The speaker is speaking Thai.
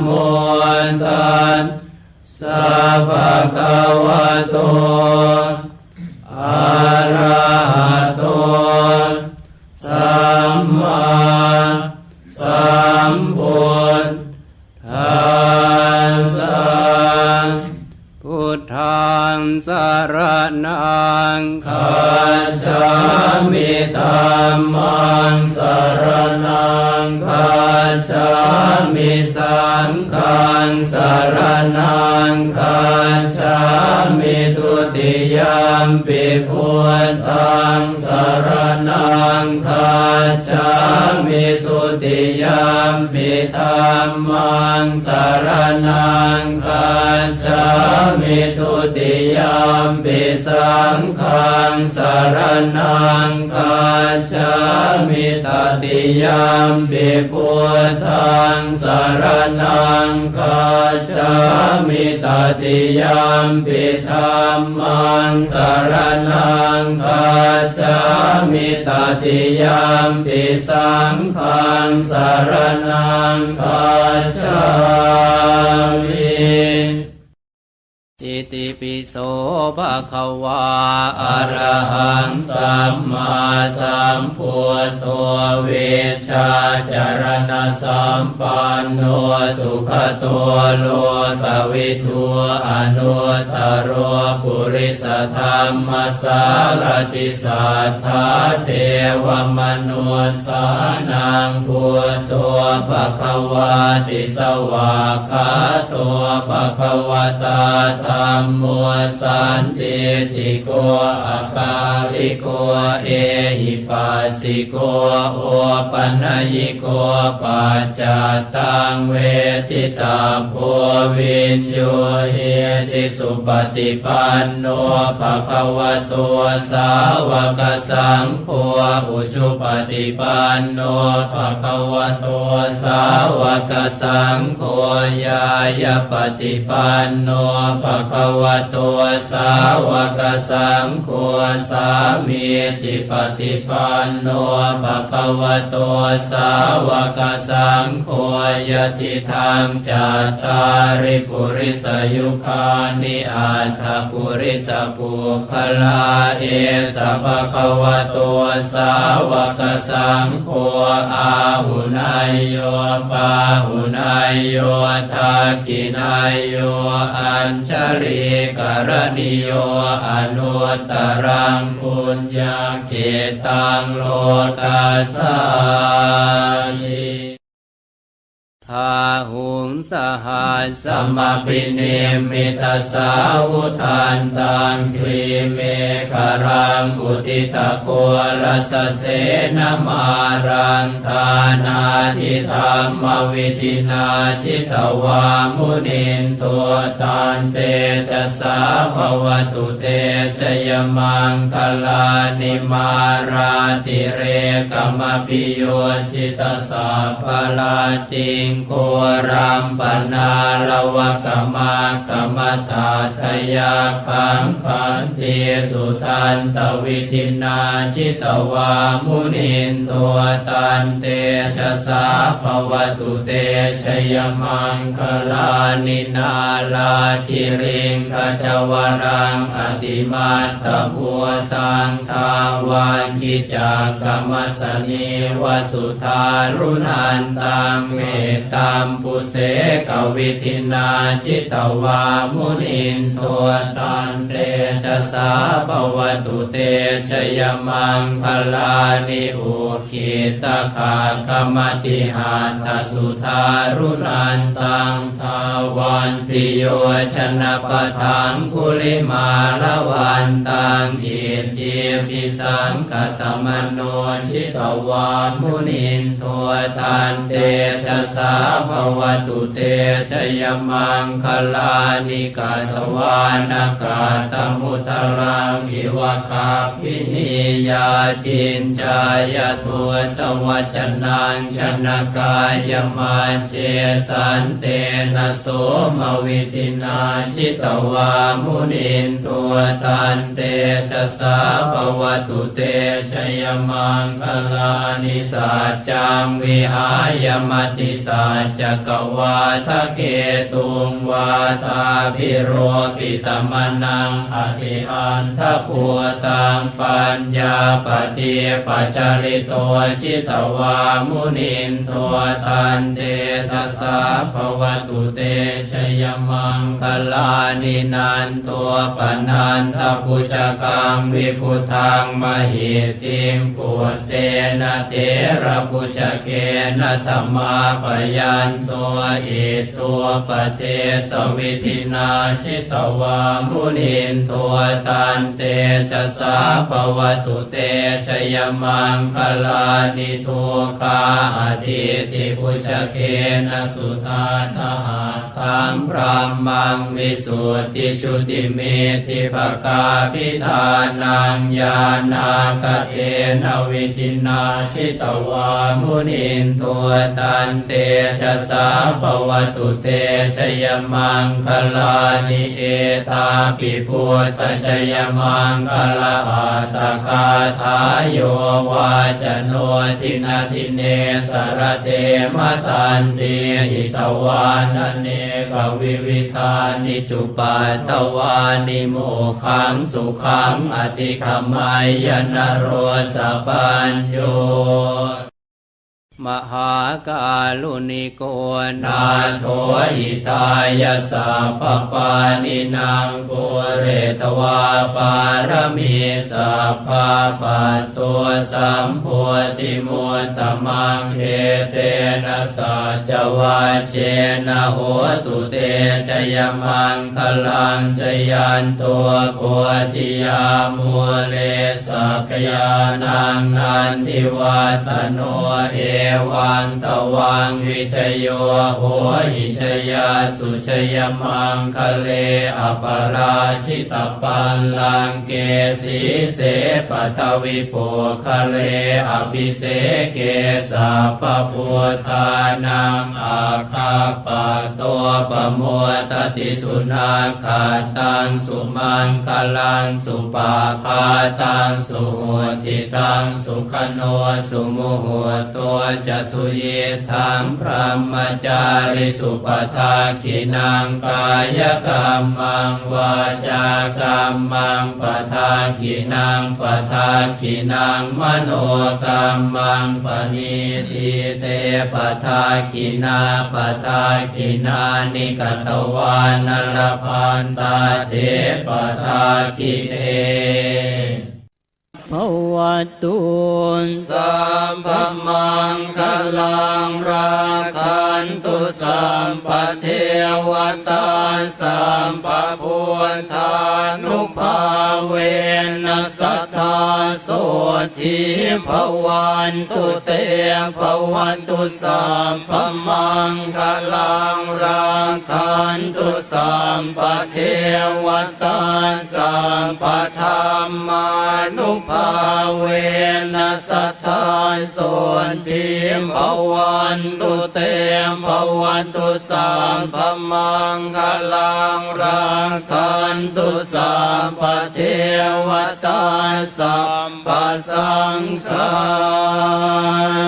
โมตัสสะภะคะวะโตอะระหะโตสัมมาสัมพุทธัสสะพุทธังสารนังคัจฉามิธัมมังสารนังคัจฉา งคันสารนังคัจฉามิตุติยามปิพุทธังสารนังคัจฉามิต ติยมปิธรรมังสารนังคัจฉามิทุติยมปิสังฆังสารนังคัจฉามิตติยมปิพุทธังสารนังคัจฉามิตติยมปิธรรมังสารนังคัจฉามิตติยมปิสังฆังงสารนังคัจฉามิ อิติปิโสภะคะวาอะระหังสัมมาสัมพุทโธเวชชาจารณสัมปันโนสุขตัวโลกวิทูอนุตตรโรปุริสธรรมสารติสัทธาเทวมนุสสานังพุทโธภะคะวาติสวากาตัวภะคะวตาธรรมโมสันติติโกอาคาลิโกเอหิปัสสิโกโอปัญญิโกปัจจตังเวทิตาโพวินโยเฮติสุปฏิปันโนภะคะวะโตสาวกสังโฆอุชุปฏิปันโนภะคะวะโตสาวกสังโฆยายาปฏิปันโนภะคะวะโตสาวกสังโฆสามีจิปฏิปันโนภะควะโตสาวกสังโฆยติธรรมจัตตาริปุริสยุคานิอัตถปุริสปุคลาเอสะภะควะโตสาวกสังโฆอาหุนายโยปาหุนายโยทักขินายโยอัญชริกรณิโยอนุตรังปุญญาเกตังโลกัสสานิ ทาหุงสหัสสมปิเนมิตาสาวุทานตังครีเมฆรังอุทิตะโครัสเสนมารังทานาทิธรรมวิธินาชิตวามุนินตัวตันเตจะสาภวตุเตชยมังคลานิมาราติเรกมปิโยชิตสาภลาติงโครัมปนาลวะกมากรมตาทยาคังคันเทสุทันตวิทินาชิตวามุนินตัวตันเตชะสาภวตุเตชยมังคลานินาลาคิริงขจวรังอติมาตพัวตังทาวาคิจากกรรมสนีวสุธารุนันตังเมตตามปุเสกวิธินาชิตวามุนินโทตันเตจะสาปวตุเตชยมังพลานิอุคิตคากรรมติหาทสุทารุนันตังทาวันติโยชนะปทังกุลิมาละวันตังอิทิปิสังกตมโนชิตวามุนินโทตันเตชะสาภวตุเตชยมังคลานิกาตวานากาตมุตรังวิวคาพินิยาจินจายทัวตวัจนังชนกายมาเจสันเตนะโสมวิธินาชิตวามุนินตัวตันเตชะสาภวตุเตชยมังคลานิสัจจังวิหายมติสัจกวาทะเกตุงวาตาพิโรปิตมนังอธิอันทปัวตังปัญญาปฏิปัจจริโตชิตวามุนินโทตันเตสสาภวตุเต ชยมังคลานินันตัวปนันทปุจกังวิพุทังมหิติมปุตเตนะเทระปุจเกนะธรรมาปยันตัวอิตัวปเทสวิธินาชิตวามุนินตัวตันเตชะสาภวตุเตชยมังคลานิทุคาอธิติปุชเกนะสุทาทหาทังพรามังวิสุทธิชุติเมติภกาพิธานังญาณาคเทนวิตินาชิตวามุนินตัวตันเตชะสาปวตุเตชยมังคลานิเอตาปิพุทธชยมังคลาอัตคาทายโยวาจโนทินาทิเนสรเตมตันเตหิตวานเนกวิวิธานิจุปาตตวานิโมขังสุขังอธิขมายนโรสปัญโย มหากาลุนิโกนาโทหิตายาสัพปานินางปุเรตวาปารมีสัพพะปัตตัวสัมโพธิมุตตมังเฮเตนะสัจวาเจนะโหตุเตชยมังคลังชยันตัวโพธิยามูเลสักยานังนันทิวัตโนเอวังตวังวิชโยโหหิชยาสุชยมังคะเลอปราชิตปันลังเกสีเสปทวิโปคะเลอภิเสเกสัพพุทธานังอาคาปะตัวปะโมตติสุนาคาตังสุมังคลังสุปาพาตังสุหุติตังสุขโนสุมุหุตัวจสุเยทังพระมจาริสุปทาขินังกายกรรมังวาจากรรมังปทาขินังปทาขินังมโนกรรมังปณิทิเตปทาขินาปทาขินานิกตวานรพันตาเทปทาขิเอ ภวตุนสัมภมังคลังราคันตุสัมปเทวตาสัมปพุทธานุภา เวนัสทธาโสทิภวันตุเตภวันตุสัมภมังคลังราคันตุสัมปเทวตาสัมปธรรมานุภาเวนัสทธาโสทิภวันตุเตภวันตุสัมภมังคลังราคันตุสัมปเทวตาสัมปสังฆา